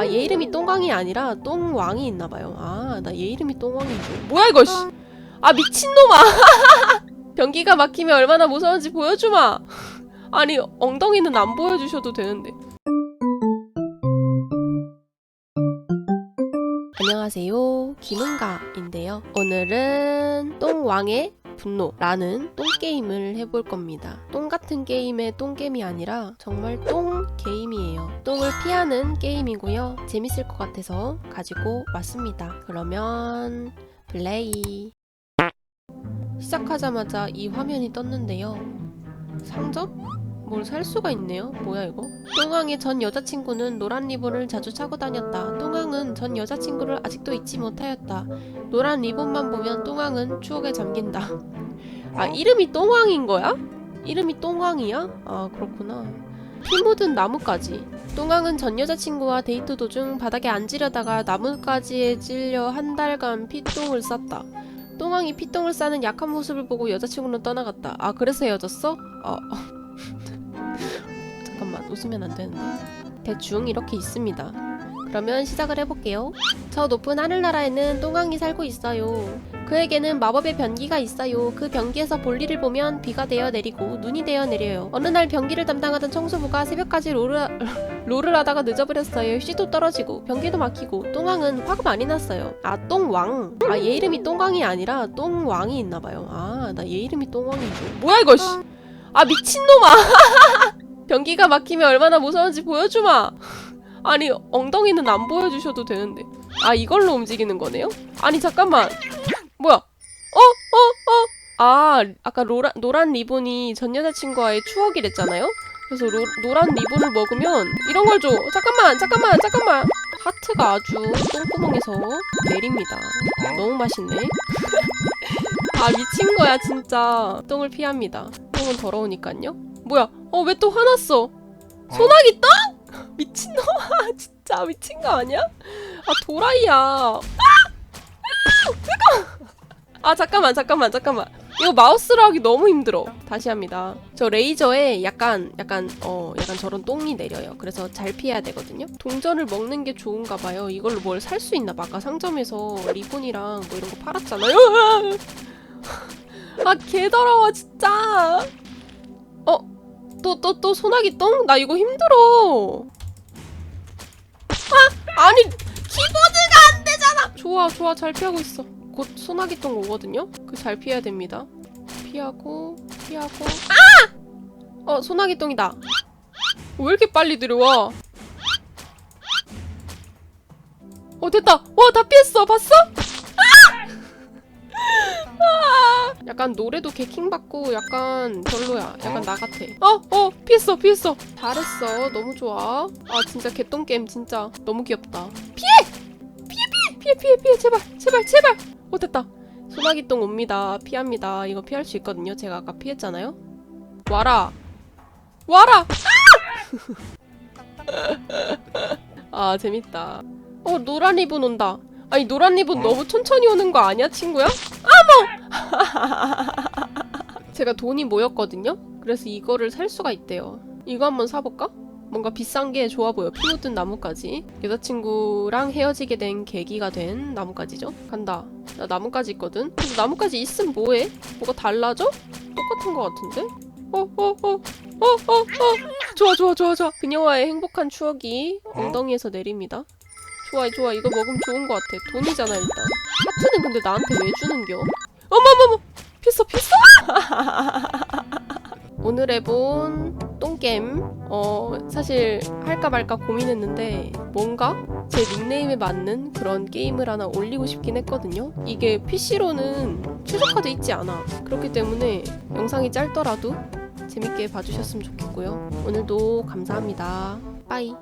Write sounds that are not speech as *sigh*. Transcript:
아 얘 이름이 똥광이 아니라 똥왕이 있나봐요. 아 나 얘 이름이 똥왕인 줄. 뭐야 이거 씨. 아 미친놈아. *laughs* 변기가 막히면 얼마나 무서운지 보여주마. 아니 엉덩이는 안 보여주셔도 되는데. 안녕하세요. 김은가인데요. 오늘은 똥왕의 분노라는 똥게임을 해볼 겁니다. 똥 같은 게임의 똥게임이 아니라 정말 똥 게임이에요. 똥을 피하는 게임이고요. 재밌을 것 같아서 가지고 왔습니다. 그러면 플레이. 시작하자마자 이 화면이 떴는데요. 상점? 뭘 살 수가 있네요. 뭐야 이거? 똥왕의 전 여자친구는 노란 리본을 자주 차고 다녔다. 똥왕은 전 여자친구를 아직도 잊지 못하였다. 노란 리본만 보면 똥왕은 추억에 잠긴다. 아 이름이 똥왕인 거야? 이름이 똥왕이야? 아 그렇구나. 피 묻은 나뭇가지. 똥왕은 전 여자친구와 데이트 도중 바닥에 앉으려다가 나뭇가지에 찔려 한 달간 피똥을 쌌다. 똥왕이 피똥을 싸는 약한 모습을 보고 여자친구는 떠나갔다. 아 그래서 헤어졌어? 어. 웃으면 안 되는데. 대충 이렇게 있습니다. 그러면 시작을 해볼게요. 저 높은 하늘나라에는 똥왕이 살고 있어요. 그에게는 마법의 변기가 있어요. 그 변기에서 볼일을 보면 비가 되어 내리고 눈이 되어 내려요. 어느 날 변기를 담당하던 청소부가 새벽까지 롤을, *laughs* 롤을 하다가 늦어버렸어요. 휴지도 떨어지고 변기도 막히고 똥왕은 화가 많이 났어요. 아 똥왕. 아 얘 이름이 똥왕이 아니라 똥왕이 있나봐요. 아 나 얘 이름이 똥왕인 줄. 뭐야 이거 씨. 아 미친놈아. *laughs* 변기가 막히면 얼마나 무서운지 보여주마. 아니 엉덩이는 안 보여주셔도 되는데. 아 이걸로 움직이는 거네요? 아니 잠깐만. 뭐야? 어? 어? 어? 아 아까 로라, 노란 리본이 전 여자친구와의 추억이랬잖아요? 그래서 로, 노란 리본을 먹으면 이런 걸 줘. 잠깐만 잠깐만 잠깐만. 하트가 아주 똥구멍에서 내립니다. 너무 맛있네. 아 미친 거야 진짜. 똥을 피합니다. 똥은 더러우니까요. 뭐야? 어 왜 또 화났어? 소나기 똥? 미친놈아 *laughs* 진짜 미친 거 아니야? 아 도라이야. 아! 아 잠깐만 잠깐만 잠깐만 이거 마우스로 하기 너무 힘들어 다시 합니다 저 레이저에 약간 약간 어 약간 저런 똥이 내려요 그래서 잘 피해야 되거든요 동전을 먹는 게 좋은가 봐요 이걸로 뭘 살 수 있나 봐 아까 상점에서 리본이랑 뭐 이런 거 팔았잖아요 *laughs* 아 개더러워 진짜 어 또 또 또 소나기 똥? 나 이거 힘들어 아 아니 키보드가 안 되잖아 좋아 좋아 잘 피하고 있어 곧 소나기 똥 오거든요? 그 잘 피해야 됩니다. 피하고 피하고 아! 어 소나기 똥이다. 왜 이렇게 빨리 들어와? 어 됐다. 와 다 피했어. 봤어? 약간 노래도 개킹 받고 약간 별로야. 약간 나 같아. 어, 어, 피했어, 피했어. 잘했어. 너무 좋아. 아, 진짜 개똥 게임 진짜 너무 귀엽다. 피해! 피해, 피해, 피해, 피해, 피해, 제발, 제발, 제발. 어 됐다 소나기 똥 옵니다 피합니다 이거 피할 수 있거든요 제가 아까 피했잖아요 와라 와라 아, 아 재밌다 어 노란 리본 온다 아니 노란 리본 너무 천천히 오는 거 아니야 친구야? 아머 *laughs* 제가 돈이 모였거든요 그래서 이거를 살 수가 있대요 이거 한번 사볼까? 뭔가 비싼 게 좋아 보여. 피 묻은 나뭇가지. 여자친구랑 헤어지게 된 계기가 된 나뭇가지죠. 간다. 나 나뭇가지 있거든. 근데 나뭇가지 있으면 뭐해? 뭐가 달라져? 똑같은 것 같은데? 어, 어, 어, 어, 어, 어. 좋아, 좋아, 좋아, 좋아. 그녀와의 행복한 추억이 엉덩이에서 내립니다. 좋아, 좋아. 이거 먹으면 좋은 것 같아. 돈이잖아, 일단. 하트는 근데 나한테 왜 주는겨? 어머머머! 피했어, 피했어! *laughs* 오늘 해본 똥겜 어 사실 할까 말까 고민했는데 뭔가 제 닉네임에 맞는 그런 게임을 하나 올리고 싶긴 했거든요 이게 PC로는 최적화돼 있지 않아 그렇기 때문에 영상이 짧더라도 재밌게 봐주셨으면 좋겠고요 오늘도 감사합니다 빠이